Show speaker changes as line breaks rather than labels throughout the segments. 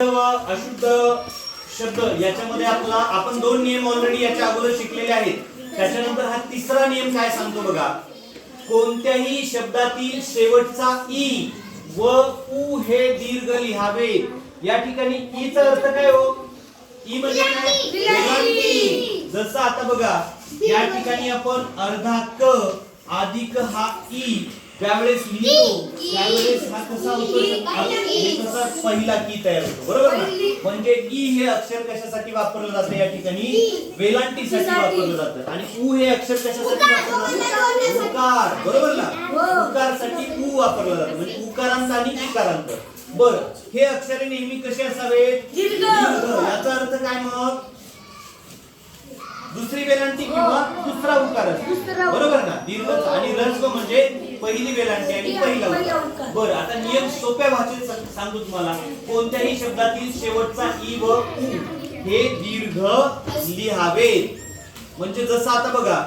अशुद्ध शब्द. याच्यामध्ये आपला आपण दोन नियम ऑलरेडी याच्या अगोदर शिकलेले आहेत. त्याच्यानंतर हा तिसरा नियम काय सांगतो बघा? कोणत्याही शब्दातील शेवटचा ई व उ हे दीर्घ लिहावे. या ठिकाणी ई चा अर्थ काय हो? ई म्हणजे काय? जसं आता बघा या ठिकाणी आपण अर्धा क अधिक हा ई ज्यावेळेस लिहितो त्यावेळेस हा कसा होतो हे कसा पहिला की तयार होतो बरोबर ना? म्हणजे ई हे अक्षर कशासाठी वापरलं जातं या ठिकाणी? वेलांटीसाठी वापरलं जातं. आणि उ हे अक्षर कशासाठी वापरलं जातं? उकार बरोबर ना? उकारसाठी उ वापरलं जातं. म्हणजे उकारांत आणि इकारांत बर हे अक्षरे नेहमी कसे असावे. याचा अर्थ काय मग? दुसरी वेलांटी किंवा दुसरा उकार बरोबर ना? दीर्घ आणि ऱ्हस्व म्हणजे पहिली वेलांटी आणि पहिला. बरं आता नियम सोप्या भाषेत सांग- सांगतो तुम्हाला. कोणत्याही शब्दातील शेवटचा ई व उ हे दीर्घ लिहावे. म्हणजे जसं आता बघा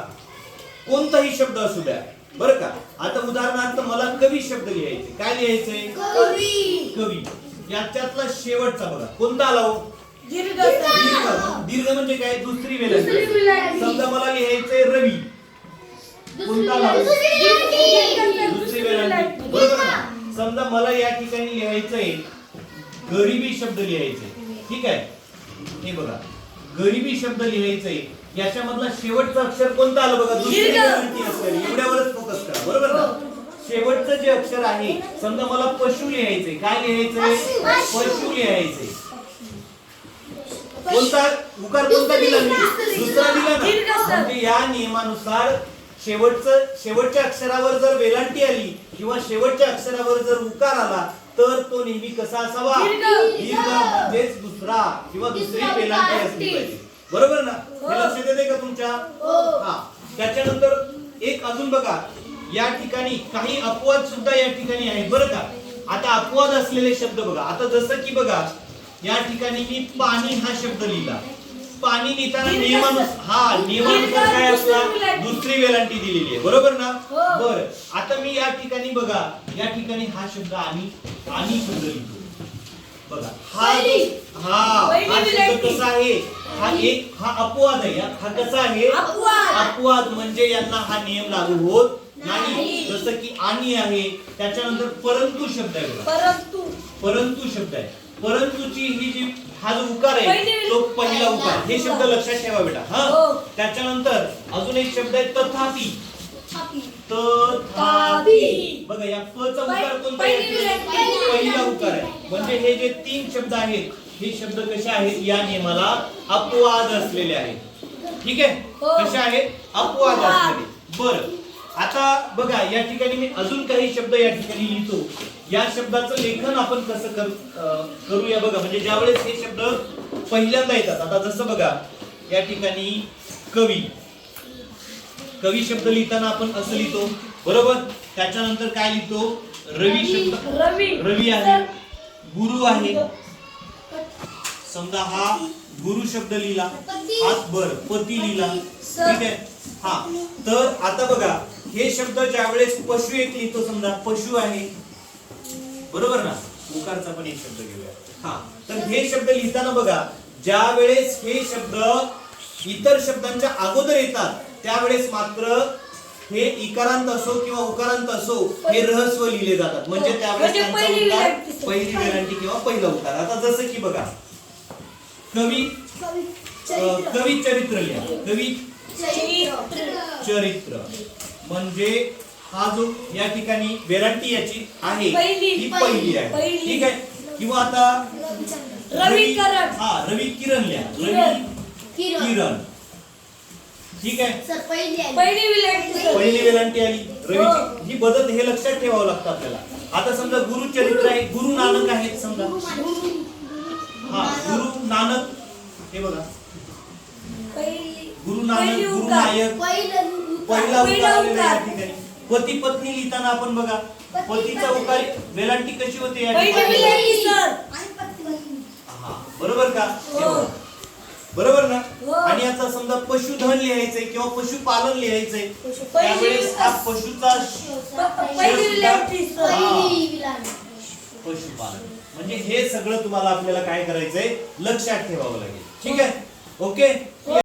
कोणताही शब्द असू द्या बरं का? आता उदाहरणार्थ मला कवी शब्द लिहायचे. काय लिहायचंय कवी. याच्यातला शेवटचा बघा. कोणता आला हो?
दीर्घ.
दीर्घ. दीर्घ म्हणजे काय? दुसरी वेलांटी. समजा मला लिहायचंय रवी. कोणता आला? दुसरी वेलांटी बरोबर ना. समजा मला या ठिकाणी लिहायचंय गरिबी शब्द लिहायचंय. ठीक आहे? हे बघा. गरिबी शब्द लिहायचंय. याच्यामधला शेवटचं अक्षर कोणतं आलं बघा? दुसरी
दीर्घ.
वेलांटी असलेली एवढ्यावरच फोकस करा. बरोबर ना? शेवटचं जे अक्षर आहे समजा मला पशु लिहायचंय. काय लिहायचंय?
पशु.
पशु. लिहायचंय. कोणता? उकार कोणता दिला मी? दुसरा दिला ना. म्हणजे या नियमानुसार शेवटचं शेवटच्या अक्षरावर जर वेलांटी आली किंवा शेवटच्या अक्षरावर जर उकार आला तर तो नेहमी कसा असावा?
दीर्घ.
म्हणजेच दुसरा किंवा दुसरी वेलांटी असली पाहिजे. बरोबर ना? हे. लक्षात येते का तुमच्या? हा. त्याच्यानंतर एक अजून बघा या ठिकाणी काही अपवाद सुद्धा या ठिकाणी आहेत बरं का? आता अपवाद असलेले शब्द बघा. आता जसं की बघा या ठिकाणी मी पाणी हा शब्द लिहिला. पाणी
दीर्घ
नियमानुसार हा नियमानुसार काय
वेलांटी.
दुसरी वेलांटी दिलेली आहे बरोबर ना
हो.
बर आता मी या ठिकाणी बघा या ठिकाणी हा शब्द आणि आणि शब्द लिहितो बघा हा. हा हा शब्द. कसा आहे हा एक हा अपवाद आहे हा कसा आहे
अपवाद.
म्हणजे यांना हा नियम लागू होत नाही
नाही.
जसं की आणि आहे त्याच्यानंतर परंतु शब्द आहे बघा
परंतु
परंतु शब्द आहे परंतुची ही जी हा जो उकार आहे तो पहिला उकार. हे शब्द लक्षात ठेवा बेटा. हा.
हो.
त्याच्यानंतर अजून एक शब्द आहे तथापि. तथापि. बघा या प चा उकार कोणता
पहिली
उकार आहे. म्हणजे हे जे तीन शब्द आहेत हे शब्द कसे आहेत? या नियमाला अपवाद असलेले आहेत. ठीक आहे?
हो.
कसे आहेत? अपवाद
अपवाद.
असलेले. बरं. आता बघा या ठिकाणी मी अजून काही शब्द या ठिकाणी लिहितो. या शब्दाचं लेखन आपण कसं करूया बघा. म्हणजे ज्यावेळेस हे शब्द पहिल्यांदा येतात आता जसं बघा या ठिकाणी कवी. कवी शब्द लिहिताना आपण असं लिहितो बरोबर? त्याच्यानंतर काय लिहितो? रवी शब्द.
रवी.
रवी आहे. गुरु आहे. समजा हा गुरु शब्द लिहिला हा बर पती लिहिला. ठीक आहे? हा. तर आता बघा हे शब्द ज्यावेळेस पशु एक लिहितो समजा पशु आहे. बरोबर ना? उकारचा पण एक शब्द घेऊया. हा. तर हे शब्द लिहिताना बघा ज्या वेळेस हे शब्द इतर शब्दांच्या अगोदर येतात त्यावेळेस मात्र हे इकारांत असो किंवा उकारांत असो हे रहस्व लिहिले जातात. म्हणजे त्यावेळेस
म्हणजे
त्यांचा
वेलांटी.
पहिली वेलांटी किंवा पहिला उकार आता जसं की बघा कवी कवी चरित्र. लिहा. कवी चरित्र. म्हणजे हा जो या ठिकाणी वेलांटी याची आहे. ही पहिली आहे. ठीक आहे? किंवा आता
रवी करण.
हा रवी किरण लिहा. रवी किरण. ठीक आहे?
पहिली विलांटी
आली.
हो.
रवीची ही बदल हे लक्षात ठेवावं लागतं आपल्याला. आता समजा गुरु चरित्र आहे. गुरु नानक आहेत समजा. हा गुरु नानक. हे बघा.
पहिली
गुरु नानक गुरु. नायक. पहिला पती पत्नी लिहिताना आपण बघा पतीचा उकार वेलांटी कशी होते या हा, बरोबर का? हे.
हो.
बरोबर ना?
हो.
आणि आता समजा पशुधन लिहायचंय किंवा पशुपालन लिहायचंय त्यावेळेस हा पशुचा हा. पशुपालन. म्हणजे हे सगळं तुम्हाला आपल्याला काय करायचंय? लक्षात ठेवावं लागेल. ठीक आहे? ओके?